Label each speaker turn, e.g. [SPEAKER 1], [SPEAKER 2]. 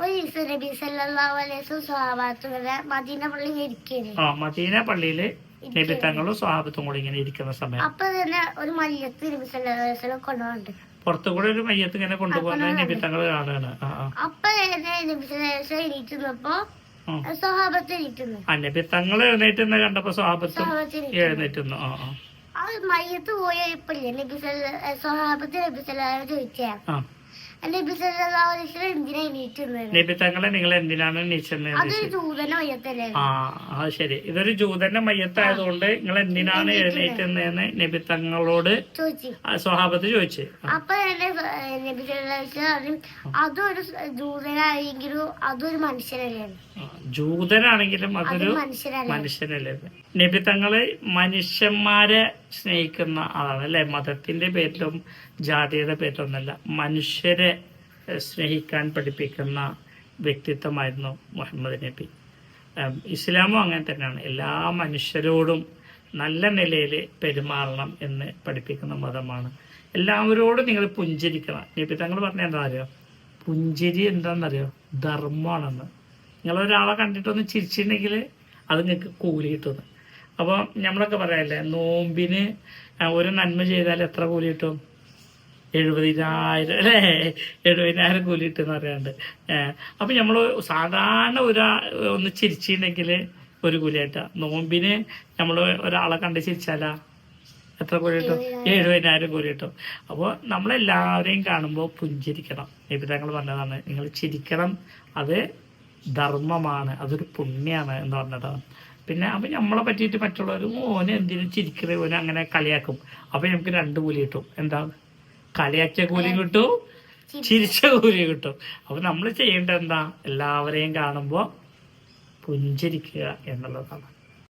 [SPEAKER 1] ഒരു ദിവസം നബി സല്ലല്ലാഹു അലൈഹി വസല്ലം സ്വഹാബത്തുകളെ മദീന പള്ളിയിൽ ഇരിക്കേന്.
[SPEAKER 2] ആ മദീന പള്ളിയിൽ നബിത്തങ്ങളും സ്വഹാബത്തും കൂടി ഇങ്ങനെ ഇരിക്കുന്ന സമയം.
[SPEAKER 1] അപ്പൊ തന്നെ ഒരു മയ്യത്ത് നബി സല്ലല്ലാഹു അലൈഹി വസല്ലം കൊണ്ടുപോകുന്നുണ്ട്
[SPEAKER 2] പുറത്തു കൂടെ ഒരു മയ്യത്ത് ഇങ്ങനെ കൊണ്ടുപോകുന്ന നബിത്തങ്ങൾ കാണുകയാണ്. ആ ആ.
[SPEAKER 1] അപ്പൊ നബി സല്ലല്ലാഹു അലൈഹി വസല്ലം എണീറ്റ് നിന്നപ്പോ
[SPEAKER 2] ഉം.
[SPEAKER 1] സ്വഹാബത്ത് എണീറ്റ്
[SPEAKER 2] ആ നബി തങ്ങൾ എഴുന്നേറ്റ് കണ്ടപ്പോ സ്വാബത്തും എഴുന്നേറ്റുന്നു. ആ ആ.
[SPEAKER 1] മയ്യത്ത് പോയപ്പോഴേ നബി സല്ലല്ലാഹു സ്വഹാബത്ത് നബി സല്ലല്ലാഹു ചോദിച്ചാ. നബി
[SPEAKER 2] നിങ്ങൾ എന്തിനാണ്
[SPEAKER 1] മയ്യത്തല്ലേ?
[SPEAKER 2] ആ അത് ശരി. ഇതൊരു ജൂതന്റെ മയ്യത്തായതുകൊണ്ട് നിങ്ങൾ എന്തിനാണ് എഴുന്നേറ്റുന്നതെന്ന് നബിത്തങ്ങളോട്
[SPEAKER 1] ചോദിച്ചു.
[SPEAKER 2] സ്വഹാബത്ത് ചോദിച്ചു.
[SPEAKER 1] അപ്പൊ നബി അതൊരു ജൂതനായെങ്കിലും അതൊരു മനുഷ്യനല്ലേ?
[SPEAKER 2] ജൂതനാണെങ്കിലും
[SPEAKER 1] അതൊരു മനുഷ്യനല്ലേ?
[SPEAKER 2] മനുഷ്യനല്ലേ? നബിത്തങ്ങൾ മനുഷ്യന്മാരെ സ്നേഹിക്കുന്ന ആളാണ് അല്ലേ? മതത്തിന്റെ പേരിലും ജാതിയുടെ പേരിലൊന്നല്ല മനുഷ്യരെ സ്നേഹിക്കാൻ പഠിപ്പിക്കുന്ന വ്യക്തിത്വമായിരുന്നു മുഹമ്മദ് നബി ഇസ്ലാമും അങ്ങനെ തന്നെയാണ്. എല്ലാ മനുഷ്യരോടും നല്ല നിലയിൽ പെരുമാറണം എന്ന് പഠിപ്പിക്കുന്ന മതമാണ്. എല്ലാവരോടും നിങ്ങൾ പുഞ്ചിരിക്കണം. നബി തങ്ങൾ പറഞ്ഞ എന്താ അറിയോ പുഞ്ചിരി എന്താണെന്നറിയോ? ധർമ്മമാണെന്ന്. നിങ്ങൾ ഒരാളെ കണ്ടിട്ടൊന്ന് ചിരിച്ചിട്ടുണ്ടെങ്കിൽ അത് നിങ്ങൾക്ക് കൂലി കിട്ടുന്നു അപ്പോൾ നമ്മളൊക്കെ പറയാല്ലേ നോമ്പിന് ഒരു നന്മ ചെയ്താൽ എത്ര കൂലി കിട്ടും? എഴുപതിനായിരം അല്ലേ? എഴുപതിനായിരം കൂലി കിട്ടുമെന്ന് പറയാണ്ട്. അപ്പം നമ്മൾ സാധാരണ ഒരാ ഒന്ന് ചിരിച്ചിട്ടുണ്ടെങ്കിൽ ഒരു കൂലിയായിട്ടാ നോമ്പിന് നമ്മൾ ഒരാളെ കണ്ട് ചിരിച്ചാലാ എത്ര കൂലി കിട്ടും? എഴുപതിനായിരം. കൂലി കിട്ടും. അപ്പോൾ നമ്മളെല്ലാവരെയും കാണുമ്പോൾ പുഞ്ചിരിക്കണം. നിബിധങ്ങൾ പറഞ്ഞതാണ് നിങ്ങൾ ചിരിക്കണം. അത് ധർമ്മമാണ് അതൊരു പുണ്യമാണ് എന്ന് പറഞ്ഞതാണ്. പിന്നെ അപ്പം നമ്മളെ പറ്റിയിട്ട് മറ്റുള്ളവർ ഓന് എന്തിനും ചിരിക്കണേ? ഓന് അങ്ങനെ കളിയാക്കും. അപ്പം നമുക്ക് രണ്ട് കൂലി കിട്ടും. എന്താ? കളിയാക്കിയ കൂലി കിട്ടും ചിരിച്ച കൂലി കിട്ടും. അപ്പം നമ്മൾ ചെയ്യേണ്ടത് എന്താ? എല്ലാവരെയും കാണുമ്പോൾ പുഞ്ചിരിക്കുക എന്നുള്ളതാണ്.